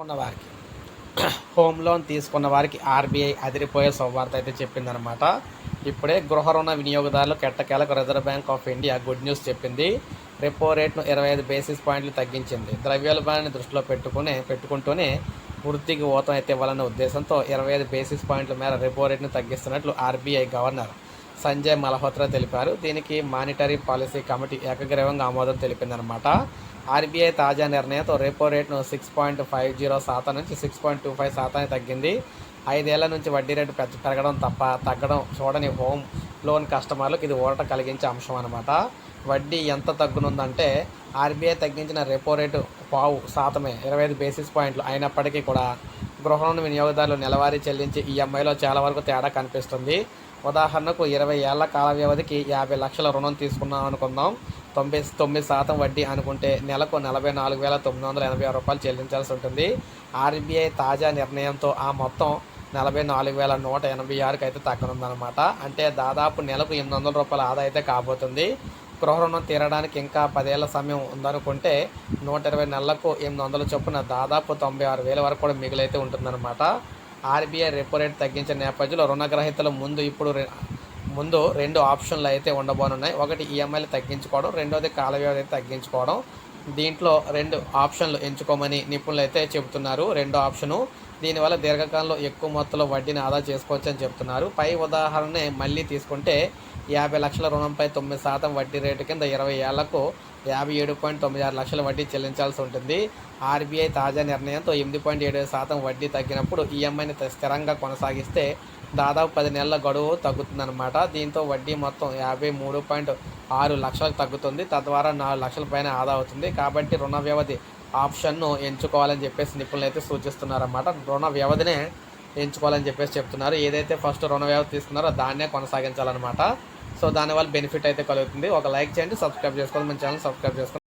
తీసుకున్న వారికి. Home loan తీసుకున్న వారికి ఆర్బీఐ అదిరిపోయే శుభవార్త అయితే చెప్పిందనమాట ఇప్పుడే గృహ రుణ వినియోగదారులు కెట్టకేలకు reserve bank of India good news చెప్పింది. రెపో రేట్ను ఇరవై ఐదు బేసిస్ పాయింట్లు తగ్గించింది. ద్రవ్యోల్బణాన్ని దృష్టిలో పెట్టుకునే పెట్టుకుంటూనే వృత్తికి ఊతం అయితే ఇవ్వాలనే ఉద్దేశంతో ఇరవై ఐదు బేసిస్ పాయింట్ల మేర రెపో రేట్ను తగ్గిస్తున్నట్లు ఆర్బీఐ గవర్నర్ సంజయ్ మల్హోత్రా తెలిపారు. దీనికి మానిటరీ పాలసీ కమిటీ ఏకగ్రీవంగా ఆమోదం తెలిపిందనమాట ఆర్బీఐ తాజా నిర్ణయంతో రెపో రేట్ను సిక్స్ పాయింట్ ఫైవ్ జీరో శాతం నుంచి సిక్స్ పాయింట్ టూ ఫైవ్ శాతానికి తగ్గింది. ఐదేళ్ళ నుంచి వడ్డీ రేటు పెద్ద పెరగడం తప్ప తగ్గడం చూడని హోమ్ లోన్ కస్టమర్లకు ఇది ఊరట కలిగించే అంశం అనమాట వడ్డీ ఎంత తగ్గునుందంటే ఆర్బీఐ తగ్గించిన రెపో రేటు పావు శాతమే ఇరవై ఐదు బేసిస్ పాయింట్లు అయినప్పటికీ కూడా గృహ రుణ వినియోగదారులు నెలవారీ చెల్లించి ఈఎంఐలో చాలా వరకు తేడా కనిపిస్తుంది. ఉదాహరణకు ఇరవై ఏళ్ళ కాల వ్యవధికి యాభై లక్షల రుణం తీసుకున్నాం అనుకుందాం. తొంభై తొమ్మిది శాతం వడ్డీ అనుకుంటే నెలకు నలభై నాలుగు వేల తొమ్మిది వందల ఎనభై ఆరు రూపాయలు చెల్లించాల్సి ఉంటుంది. ఆర్బీఐ తాజా నిర్ణయంతో ఆ మొత్తం నలభై నాలుగు వేల నూట ఎనభై ఆరుకి అయితే తగ్గనుందనమాట అంటే దాదాపు నెలకు ఎనిమిది వందల రూపాయల ఆదా అయితే కాబోతుంది. గృహ రుణం తీరడానికి ఇంకా పదేళ్ళ సమయం ఉందనుకుంటే నూట ఇరవై నెలలకు ఎనిమిది వందల చొప్పున దాదాపు తొంభై ఆరు వేల వరకు కూడా మిగిలైతే ఉంటుందన్నమాట. ఆర్బీఐ రెపో రేట్ తగ్గించిన నేపథ్యంలో రుణగ్రహీతలు ముందు ఇప్పుడు ముందు రెండు ఆప్షన్లు అయితే ఉండబోనున్నాయి. ఒకటి ఈఎంఐలు తగ్గించుకోవడం రెండోది కాల వ్యవధి అయితే తగ్గించుకోవడం. దీంట్లో రెండు ఆప్షన్లు ఎంచుకోమని నిపుణులు అయితే చెబుతున్నారు. రెండో ఆప్షను దీనివల్ల దీర్ఘకాలంలో ఎక్కువ మొత్తంలో వడ్డీని ఆదా చేసుకోవచ్చని చెబుతున్నారు. పై ఉదాహరణనే మళ్ళీ తీసుకుంటే యాభై లక్షల రుణంపై తొమ్మిది శాతం వడ్డీ రేటు కింద ఇరవై ఏళ్ళకు యాభై ఏడు పాయింట్ తొమ్మిది ఆరు లక్షల వడ్డీ చెల్లించాల్సి ఉంటుంది. ఆర్బీఐ తాజా నిర్ణయంతో ఎనిమిది పాయింట్ ఏడు శాతం వడ్డీ తగ్గినప్పుడు ఈఎంఐని స్థిరంగా కొనసాగిస్తే దాదాపు పది నెలల గడువు తగ్గుతుందన్నమాట. దీంతో వడ్డీ మొత్తం యాభై మూడు పాయింట్ ఆరు లక్షలకు తగ్గుతుంది. తద్వారా నాలుగు లక్షల పైన ఆదా అవుతుంది. కాబట్టి రుణ వ్యవధి ఆప్షన్ను ఎంచుకోవాలని చెప్పేసి నిపుణులు అయితే సూచిస్తున్నారన్నమాట. రుణ వ్యవధినే ఎంచుకోవాలని చెప్పేసి చెప్తున్నారు. ఏదైతే ఫస్ట్ రుణ వ్యవధి తీసుకున్నారో దాన్నే కొనసాగించాలన్నమాట. సో దానివల్ల బెనిఫిట్ అయితే కలుగుతుంది. ఒక లైక్ చేయండి సబ్స్క్రైబ్ చేసుకోండి. మన ఛానల్ సబ్స్క్రైబ్ చేసుకోండి.